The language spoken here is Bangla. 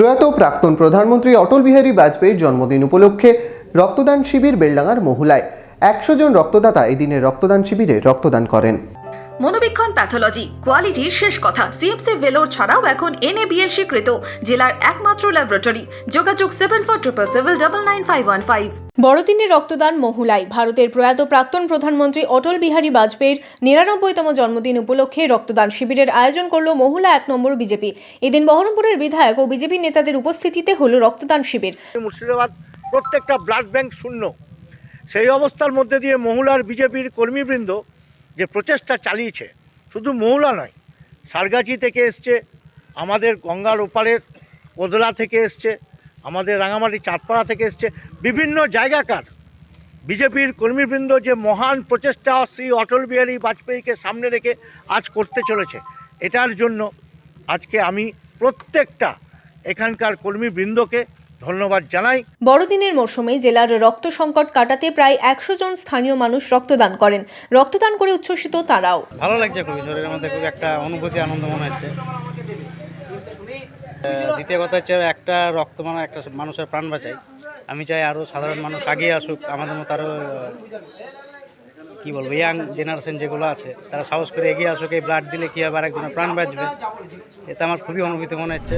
প্রয়াত প্রাক্তন প্রধানমন্ত্রী অটল বিহারী বাজপেয়ীর জন্মদিন উপলক্ষে রক্তদান শিবির বেলডাঙ্গার মহুলায়। একশো জন রক্তদাতা এদিনের রক্তদান শিবিরে রক্তদান করেন। মনোবীক্ষণ প্যাথোলজি কোয়ালিটির শেষ কথা। সিএমসি ভেলোর ছাড়াও এখন এনএবিএল স্বীকৃত জেলার একমাত্র ল্যাবরেটরি যোগাযোগ seven four triple seven double nine five one five বড়দিনের রক্তদান মহুলাই। ভারতের প্রয়াত প্রাক্তন প্রধানমন্ত্রী অটল বিহারী বাজপেয়ীর নিরানব্বইতম জন্মদিন উপলক্ষে রক্তদান শিবিরের আয়োজন করল মহুলা এক নম্বর বিজেপি। এদিন বহরমপুরের বিধায়ক ও বিজেপি নেতাদের উপস্থিতিতে হল রক্তদান শিবির। মুর্শিদাবাদ প্রত্যেকটা ব্লাড ব্যাংক শূন্য। সেই অবস্থার মধ্যে দিয়ে মহুলার বিজেপির কর্মীবৃন্দ যে প্রচেষ্টা চালিয়েছে, শুধু মৌলা নয়, সারগাছি থেকে এসছে, আমাদের গঙ্গার ওপারের কোদলা থেকে এসছে, আমাদের রাঙামাটি চাঁদপাড়া থেকে এসছে, বিভিন্ন জায়গাকার বিজেপির কর্মীবৃন্দ যে মহান প্রচেষ্টা শ্রী অটল বিহারী বাজপেয়ীকে সামনে রেখে আজ করতে চলেছে, এটার জন্য আজকে আমি প্রত্যেকটা এখানকার কর্মীবৃন্দকে ধন্যবাদ জানাই। বড়দিনের মরশুমে জেলার রক্ত সংকট কাটাতে প্রায় একশো জন স্থানীয় মানুষ রক্তদান করেন। রক্তদান করে উচ্ছ্বসিত তারাও। ভালো লাগছে খুবই শরীরের মধ্যে খুব একটা অনুভূতি আনন্দ মনে হচ্ছে। দ্বিতীয় কথা হচ্ছে একটা রক্ত মানে একটা মানুষের প্রাণ বাঁচায়। আমি চাই আরও সাধারণ মানুষ আগিয়ে আসুক আমাদের মতো আরও কী বলব ইয়াং জেনারেশন যেগুলো আছে তারা সাহস করে এগিয়ে আসুক এই ব্লাড দিলে কী হবে আরেকজনের প্রাণ বাঁচবে? এতে আমার খুবই অনুভূতি মনে হচ্ছে।